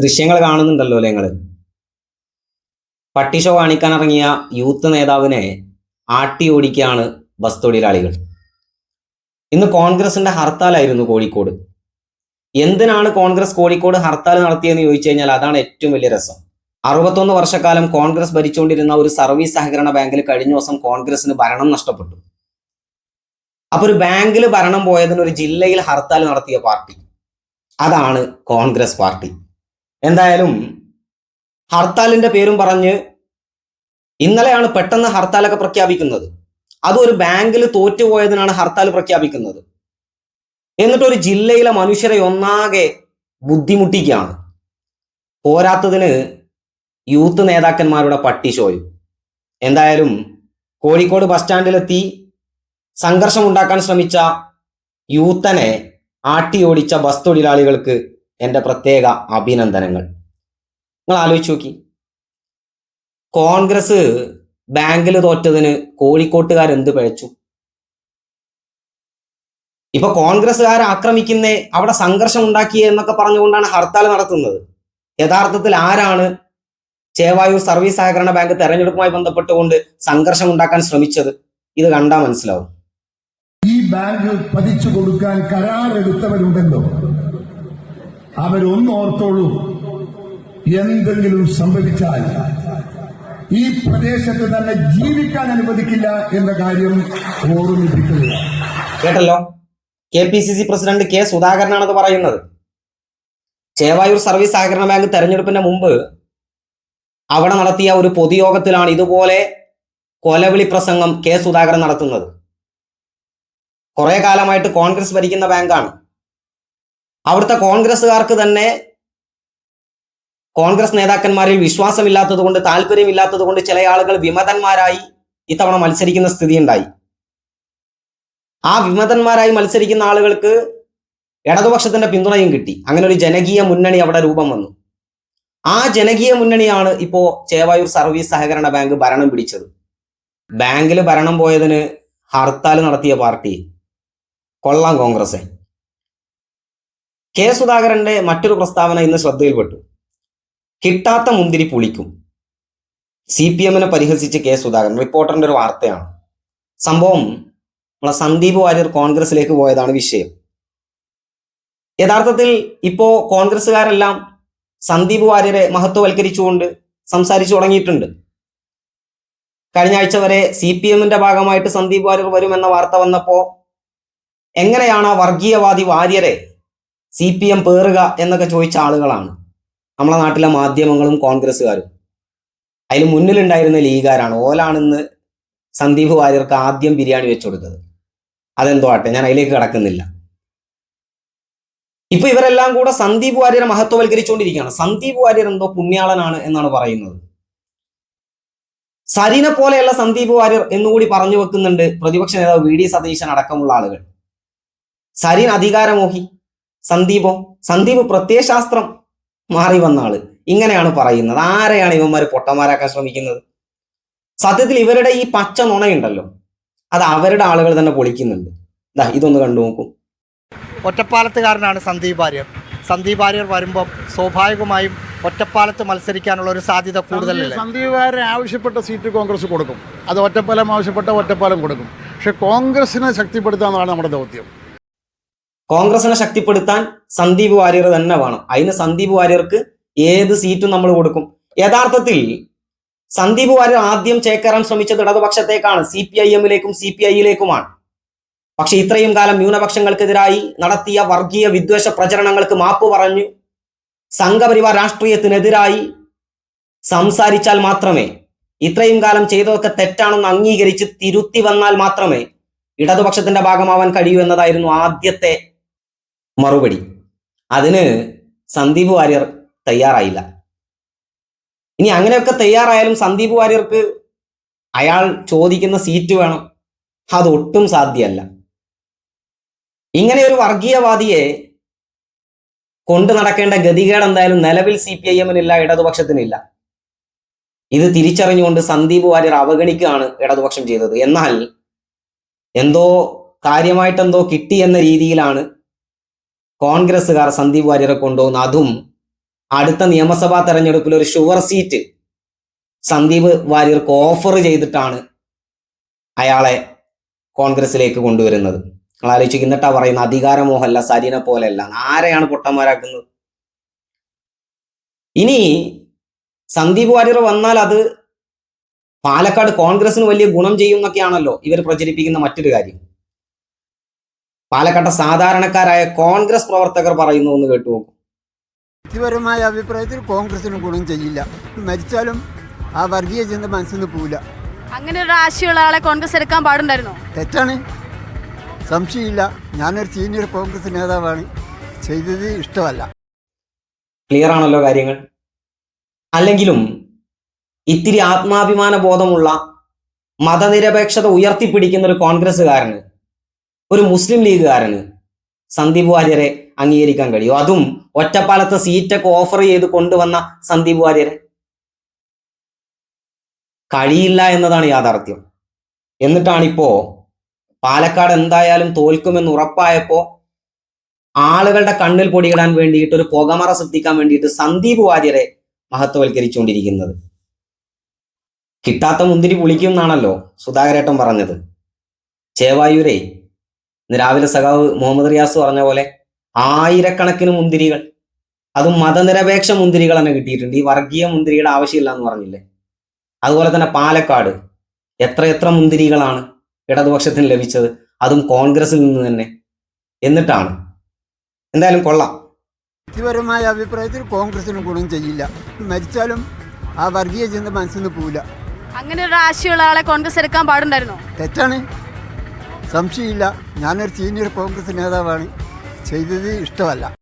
ദൃശ്യങ്ങൾ കാണുന്നുണ്ടല്ലോ അല്ലേ നിങ്ങൾ പട്ടിഷോ കാണിക്കാൻ ഇറങ്ങിയ യൂത്ത് നേതാവിനെ ആട്ടി ഓടിക്കുകയാണ് ബസ് തൊഴിലാളികൾ. ഇന്ന് കോൺഗ്രസിന്റെ ഹർത്താലായിരുന്നു കോഴിക്കോട്. എന്തിനാണ് കോൺഗ്രസ് കോഴിക്കോട് ഹർത്താൽ നടത്തിയെന്ന് ചോദിച്ചു കഴിഞ്ഞാൽ അതാണ് ഏറ്റവും വലിയ രസം. അറുപത്തൊന്ന് വർഷക്കാലം കോൺഗ്രസ് ഭരിച്ചുകൊണ്ടിരുന്ന ഒരു സർവീസ് സഹകരണ ബാങ്കിൽ കഴിഞ്ഞ ദിവസം കോൺഗ്രസിന് ഭരണം നഷ്ടപ്പെട്ടു. അപ്പൊ ഒരു ബാങ്കിൽ ഭരണം പോയതിന് ഒരു ജില്ലയിൽ ഹർത്താൽ നടത്തിയ പാർട്ടി. അതാണ് കോൺഗ്രസ് പാർട്ടി. എന്തായാലും ഹർത്താലിന്റെ പേരും പറഞ്ഞ് ഇന്നലെയാണ് പെട്ടെന്ന് ഹർത്താലൊക്കെ പ്രഖ്യാപിക്കുന്നത്. അതൊരു ബാങ്കിൽ തോറ്റുപോയതിനാണ് ഹർത്താൽ പ്രഖ്യാപിക്കുന്നത്. എന്നിട്ടൊരു ജില്ലയിലെ മനുഷ്യരെ ഒന്നാകെ ബുദ്ധിമുട്ടിക്കുകയാണ്. പോരാത്തതിന് യൂത്ത് നേതാക്കന്മാരുടെ പട്ടി ഷോയും എന്തായാലും കോഴിക്കോട് ബസ് സ്റ്റാൻഡിലെത്തി സംഘർഷം ഉണ്ടാക്കാൻ ശ്രമിച്ച യൂത്തനെ ആട്ടിയോടിച്ച ബസ് തൊഴിലാളികൾക്ക് എന്റെ പ്രത്യേക അഭിനന്ദനങ്ങൾ. നിങ്ങൾ ആലോചിച്ച് നോക്കി. കോൺഗ്രസ് ബാങ്കിൽ തോറ്റതിന് കോഴിക്കോട്ടുകാർ എന്ത് പിഴച്ചു? ഇപ്പൊ കോൺഗ്രസ്സുകാരെ ആക്രമിക്കുന്നേ അവിടെ സംഘർഷം ഉണ്ടാക്കിയേ എന്നൊക്കെ പറഞ്ഞുകൊണ്ടാണ് ഹർത്താൽ നടത്തുന്നത്. യഥാർത്ഥത്തിൽ ആരാണ് ചേവായൂർ സർവീസ് സഹകരണ ബാങ്ക് തെരഞ്ഞെടുപ്പുമായി ബന്ധപ്പെട്ടുകൊണ്ട് സംഘർഷം ഉണ്ടാക്കാൻ ശ്രമിച്ചത്? ഇത് കണ്ടാൽ മനസ്സിലാവും. ഈ ബാങ്ക് പതിച്ചു കൊടുക്കാൻ കരാറെടുത്തവരുണ്ടല്ലോ അവരൊന്ന് ഓർത്തോളൂ എന്തെങ്കിലും സംഭവിച്ചാൽ ഈ പ്രദേശത്ത് തന്നെ ജീവിക്കാൻ അനുവദിക്കില്ല എന്ന കാര്യം ഓർമ്മിപ്പിക്കുക. കേട്ടല്ലോ? K P C C president K സുധാകരനാണത് പറയുന്നത്. ചേവായൂർ സർവീസ് സഹകരണ ബാങ്ക് തെരഞ്ഞെടുപ്പിന്റെ മുമ്പ് അവിടെ നടത്തിയ ഒരു പൊതുയോഗത്തിലാണ് ഇതുപോലെ കൊലവിളി പ്രസംഗം കെ സുധാകരൻ നടത്തുന്നത്. കുറെ കാലമായിട്ട് കോൺഗ്രസ് ഭരിക്കുന്ന ബാങ്കാണ്. അവിടുത്തെ കോൺഗ്രസ്സുകാർക്ക് തന്നെ കോൺഗ്രസ് നേതാക്കന്മാരിൽ വിശ്വാസമില്ലാത്തത് കൊണ്ട് താല്പര്യമില്ലാത്തത് കൊണ്ട് ചില ആളുകൾ വിമതന്മാരായി ഇത്തവണ മത്സരിക്കുന്ന സ്ഥിതി ഉണ്ടായി ആ വിമതന്മാരായി മത്സരിക്കുന്ന ആളുകൾക്ക് ഇടതുപക്ഷത്തിന്റെ പിന്തുണയും കിട്ടി. അങ്ങനെ ഒരു ജനകീയ മുന്നണി അവിടെ രൂപം വന്നു. ആ ജനകീയ മുന്നണിയാണ് ഇപ്പോ ചേവായൂർ സർവീസ് സഹകരണ ബാങ്ക് ഭരണം പിടിച്ചത്. ബാങ്കിൽ ഭരണം പോയതിന് ഹർത്താൽ നടത്തിയ പാർട്ടി കൊള്ളാം കോൺഗ്രസ്. കെ സുധാകരന്റെ മറ്റൊരു പ്രസ്താവന ഇന്ന് ശ്രദ്ധയിൽപ്പെട്ടു. കിട്ടാത്ത മുന്തിരി പുളിക്കും. സി പി എമ്മിനെ പരിഹസിച്ച് കെ സുധാകരൻ. റിപ്പോർട്ടറിന്റെ ഒരു വാർത്തയാണ്. സംഭവം നമ്മളെ സന്ദീപ് വാര്യർ കോൺഗ്രസിലേക്ക് പോയതാണ് വിഷയം. യഥാർത്ഥത്തിൽ ഇപ്പോ കോൺഗ്രസ്സുകാരെല്ലാം സന്ദീപ് വാര്യരെ മഹത്വവൽക്കരിച്ചുകൊണ്ട് സംസാരിച്ചു തുടങ്ങിയിട്ടുണ്ട്. കഴിഞ്ഞ ആഴ്ച വരെ സി പി എമ്മിന്റെ ഭാഗമായിട്ട് സന്ദീപ് വാര്യർ വരുമെന്ന വാർത്ത വന്നപ്പോ എങ്ങനെയാണ് ആ വർഗീയവാദി വാര്യരെ സി പി എം പേറുക എന്നൊക്കെ ചോദിച്ച ആളുകളാണ്. നമ്മളെ നാട്ടിലെ മാധ്യമങ്ങളും കോൺഗ്രസ്സുകാരും. അതിൽ മുന്നിലുണ്ടായിരുന്ന ലീഗാരാണ്. ഓലാണെന്ന് സന്ദീപ് വാര്യർക്ക് ആദ്യം ബിരിയാണി വെച്ചു കൊടുത്തത്. അതെന്തോ ആട്ടെ ഞാൻ അതിലേക്ക് കടക്കുന്നില്ല. ഇപ്പൊ ഇവരെല്ലാം കൂടെ സന്ദീപ് വാര്യരെ മഹത്വവൽക്കരിച്ചുകൊണ്ടിരിക്കുകയാണ്. സന്ദീപ് വാര്യർ എന്തോ പുണ്യാളനാണ് എന്നാണ് പറയുന്നത്. സരിനെ പോലെയുള്ള സന്ദീപ് വാര്യർ എന്നുകൂടി പറഞ്ഞു വെക്കുന്നുണ്ട് പ്രതിപക്ഷ നേതാവ് വി ഡി സതീശൻ അടക്കമുള്ള ആളുകൾ. സരിൻ അധികാരമോഹി. സന്ദീപോ സന്ദീപ് പ്രത്യയശാസ്ത്രം മാറി വന്ന ആൾ ഇങ്ങനെയാണ് പറയുന്നത്. ആരെയാണ് ഇവന്മാർ പൊട്ടന്മാരാക്കാൻ ശ്രമിക്കുന്നത്? സത്യത്തിൽ ഇവരുടെ ഈ പച്ച നുണയുണ്ടല്ലോ. അത് അവരുടെ ആളുകൾ തന്നെ പൊളിക്കുന്നുണ്ട്. ദാ ഇതൊന്ന് കണ്ടു നോക്കൂ. ഒറ്റപ്പാലത്തുകാരനാണ് സന്ദീപ് ഭാര്യ സന്ദീപ് ഭാര്യ വരുമ്പോൾ സ്വാഭാവികമായും ഒറ്റപ്പാലത്ത് മത്സരിക്കാനുള്ള ഒരു സാധ്യത കൂടുതലല്ലേ? സന്ദീപ് ഭാര്യ ആവശ്യപ്പെട്ട സീറ്റ് കോൺഗ്രസ് കൊടുക്കും. അത് ഒറ്റപ്പാലം ആവശ്യപ്പെട്ട ഒറ്റപ്പാലം കൊടുക്കും. പക്ഷെ കോൺഗ്രസിനെ ശക്തിപ്പെടുത്തുക എന്നതാണ് നമ്മുടെ ദൗത്യം. കോൺഗ്രസിനെ ശക്തിപ്പെടുത്താൻ സന്ദീപ് വാര്യർ തന്നെ വേണം. അതിന് സന്ദീപ് വാര്യർക്ക് ഏത് സീറ്റും നമ്മൾ കൊടുക്കും. യഥാർത്ഥത്തിൽ സന്ദീപ് വാര്യർ ആദ്യം ചേക്കേറാൻ ശ്രമിച്ചത് ഇടതുപക്ഷത്തേക്കാണ്. സി പി ഐ എമ്മിലേക്കും സി പി ഐയിലേക്കുമാണ്. പക്ഷെ ഇത്രയും കാലം ന്യൂനപക്ഷങ്ങൾക്കെതിരായി നടത്തിയ വർഗീയ വിദ്വേഷ പ്രചരണങ്ങൾക്ക് മാപ്പ് പറഞ്ഞു. സംഘപരിവാർ രാഷ്ട്രീയത്തിനെതിരായി സംസാരിച്ചാൽ മാത്രമേ ഇത്രയും കാലം ചെയ്തതൊക്കെ തെറ്റാണെന്ന് അംഗീകരിച്ച് തിരുത്തി വന്നാൽ മാത്രമേ ഇടതുപക്ഷത്തിന്റെ ഭാഗമാവാൻ കഴിയൂ എന്നതായിരുന്നു ആദ്യത്തെ മറുപടി. അതിന് സന്ദീപ് വാര്യർ തയ്യാറായില്ല. ഇനി അങ്ങനെയൊക്കെ തയ്യാറായാലും സന്ദീപ് വാര്യർക്ക് അയാൾ ചോദിക്കുന്ന സീറ്റ് വേണം. അതൊട്ടും സാധ്യമല്ല. ഇങ്ങനെ ഒരു വർഗീയവാദിയെ കൊണ്ടു നടക്കേണ്ട ഗതികേട് എന്തായാലും നിലവിൽ സി പി ഐ എമ്മിനില്ല ഇടതുപക്ഷത്തിനില്ല. ഇത് തിരിച്ചറിഞ്ഞുകൊണ്ട് സന്ദീപ് വാര്യർ അവഗണിക്കുകയാണ് ഇടതുപക്ഷം ചെയ്തത്. എന്നാൽ എന്തോ കാര്യമായിട്ടെന്തോ കിട്ടി എന്ന രീതിയിലാണ് കോൺഗ്രസ്സുകാർ സന്ദീപ് വാര്യരെ കൊണ്ടുപോകുന്ന അതും അടുത്ത നിയമസഭാ തെരഞ്ഞെടുപ്പിൽ ഒരു ഷുവർ സീറ്റ് സന്ദീപ് വാര്യർക്ക് ഓഫർ ചെയ്തിട്ടാണ് അയാളെ കോൺഗ്രസിലേക്ക് കൊണ്ടുവരുന്നത്. നിങ്ങൾ ആലോചിച്ച് എന്നിട്ടാ പറയുന്ന അധികാരമോഹല്ല സരിനെ പോലെയല്ല. ആരെയാണ് പൊട്ടന്മാരാക്കുന്നത്? ഇനി സന്ദീപ് വാര്യർ വന്നാൽ അത് പാലക്കാട് കോൺഗ്രസിന് വലിയ ഗുണം ചെയ്യും എന്നൊക്കെയാണല്ലോ ഇവർ പ്രചരിപ്പിക്കുന്ന മറ്റൊരു കാര്യം. പാലക്കാട്ടെ സാധാരണക്കാരായ കോൺഗ്രസ് പ്രവർത്തകർ പറയുന്നു എന്ന് കേട്ടു നോക്കും. വ്യക്തിപരമായ അഭിപ്രായത്തിൽ കോൺഗ്രസിന് ഗുണം ചെയ്യില്ല. മരിച്ചാലും ആ വർഗീയ ചിന്ത മനസ്സിൽ നിന്ന് പോവില്ല. അങ്ങനെ ഒരു ആശയമുള്ള ആളെ കോൺഗ്രസ് എടുക്കാൻ പാടുണ്ടായിരുന്നോ? തെറ്റാണ്. സംശയമില്ല. ഞാനൊരു സീനിയർ കോൺഗ്രസ് നേതാവാണ്. ചെയ്തത് ഇഷ്ടമല്ല. ക്ലിയർ ആണല്ലോ കാര്യങ്ങൾ. അല്ലെങ്കിലും ഇത്തിരി ആത്മാഭിമാന ബോധമുള്ള മതനിരപേക്ഷത ഉയർത്തിപ്പിടിക്കുന്ന ഒരു കോൺഗ്രസ്സുകാരന് ഒരു മുസ്ലിം ലീഗുകാരന് സന്ദീപ് വാര്യരെ അംഗീകരിക്കാൻ കഴിയും. അതും ഒറ്റപ്പാലത്തെ സീറ്റൊക്കെ ഓഫർ ചെയ്ത് കൊണ്ടുവന്ന സന്ദീപ് വാര്യരെ. കഴിയില്ല എന്നതാണ് യാഥാർത്ഥ്യം. എന്നിട്ടാണിപ്പോ പാലക്കാട് എന്തായാലും തോൽക്കുമെന്ന് ഉറപ്പായപ്പോ ആളുകളുടെ കണ്ണിൽ പൊടിയിടാൻ വേണ്ടിയിട്ട് ഒരു പുകമറ സൃഷ്ടിക്കാൻ വേണ്ടിയിട്ട് സന്ദീപ് വാര്യരെ മഹത്വവൽക്കരിച്ചുകൊണ്ടിരിക്കുന്നത്. കിട്ടാത്ത മുന്തിരി പുളിക്കും എന്നാണല്ലോ സുധാകരേട്ടൻ പറഞ്ഞത്. ചേവായൂരേ ഇന്ന് രാവിലെ സഖാവ് മുഹമ്മദ് റിയാസ് പറഞ്ഞ പോലെ ആയിരക്കണക്കിന് മുന്തിരികൾ അതും മതനിരപേക്ഷ മുന്തിരികൾ തന്നെ കിട്ടിയിട്ടുണ്ട്. ഈ വർഗീയ മുന്തിരിയുടെ ആവശ്യമില്ല എന്ന് പറഞ്ഞില്ലേ? അതുപോലെ തന്നെ പാലക്കാട് എത്ര എത്ര മുന്തിരികളാണ് ഇടതുപക്ഷത്തിന് ലഭിച്ചത്. അതും കോൺഗ്രസിൽ നിന്ന് തന്നെ. എന്നിട്ടാണ്. എന്തായാലും കൊള്ളാം. വ്യക്തിപരമായ അഭിപ്രായത്തിൽ കോൺഗ്രസിന് ഗുണം ചെയ്യില്ല. മരിച്ചാലും ആ വർഗീയ ചിന്ത മനസ്സിൽ നിന്ന് പോവില്ല. അങ്ങനെ ഒരു ആശയമുള്ള ആളെ കോൺഗ്രസ് എടുക്കാൻ പാടുണ്ടായിരുന്നു? തെറ്റാണ്. സംശയമില്ല. ഞാനൊരു സീനിയർ കോൺഗ്രസ് നേതാവാണ്. ചെയ്തത് ഇഷ്ടമല്ല.